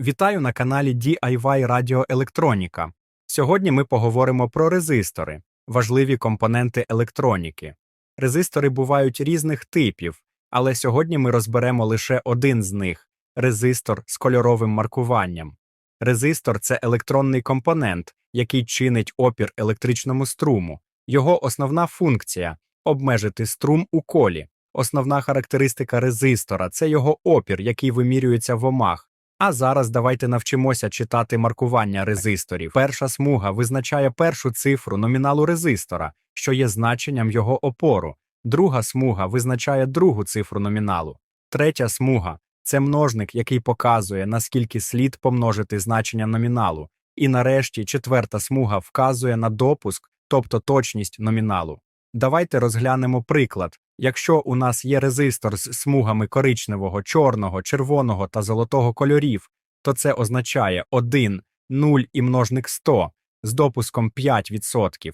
Вітаю на каналі DIY Радіоелектроніка. Сьогодні ми поговоримо про резистори, важливі компоненти електроніки. Резистори бувають різних типів, але сьогодні ми розберемо лише один з них резистор з кольоровим маркуванням. Резистор це електронний компонент, який чинить опір електричному струму. Його основна функція обмежити струм у колі. Основна характеристика резистора це його опір, який вимірюється в омах. А зараз давайте навчимося читати маркування резисторів. Перша смуга визначає першу цифру номіналу резистора, що є значенням його опору. Друга смуга визначає другу цифру номіналу. Третя смуга це множник, який показує, наскільки слід помножити значення номіналу. І нарешті четверта смуга вказує на допуск, тобто точність номіналу. Давайте розглянемо приклад. Якщо у нас є резистор з смугами коричневого, чорного, червоного та золотого кольорів, то це означає 1, 0 і множник 100 з допуском 5%.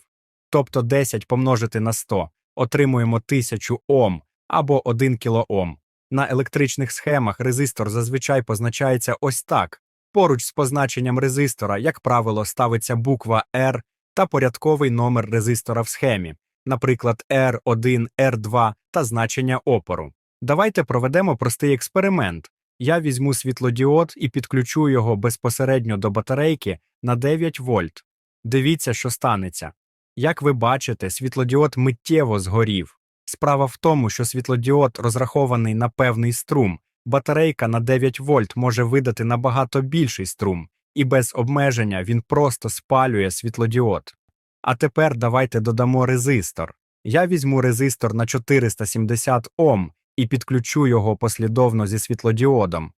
Тобто 10 помножити на 100 отримуємо 1000 Ом або 1 кОм. На електричних схемах резистор зазвичай позначається ось так. Поруч з позначенням резистора, як правило, ставиться буква R та порядковий номер резистора в схемі наприклад, R1, R2 та значення опору. Давайте проведемо простий експеримент. Я візьму світлодіод і підключу його безпосередньо до батарейки на 9 вольт. Дивіться, що станеться. Як ви бачите, світлодіод миттєво згорів. Справа в тому, що світлодіод розрахований на певний струм. Батарейка на 9 вольт може видати набагато більший струм, і без обмеження він просто спалює світлодіод. А тепер давайте додамо резистор. Я візьму резистор на 470 Ом і підключу його послідовно зі світлодіодом.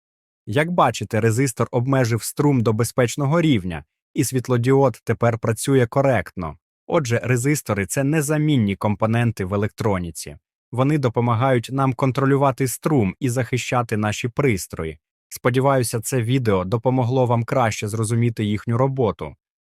Як бачите, резистор обмежив струм до безпечного рівня, і світлодіод тепер працює коректно. Отже, резистори це незамінні компоненти в електроніці. Вони допомагають нам контролювати струм і захищати наші пристрої. Сподіваюся, це відео допомогло вам краще зрозуміти їхню роботу.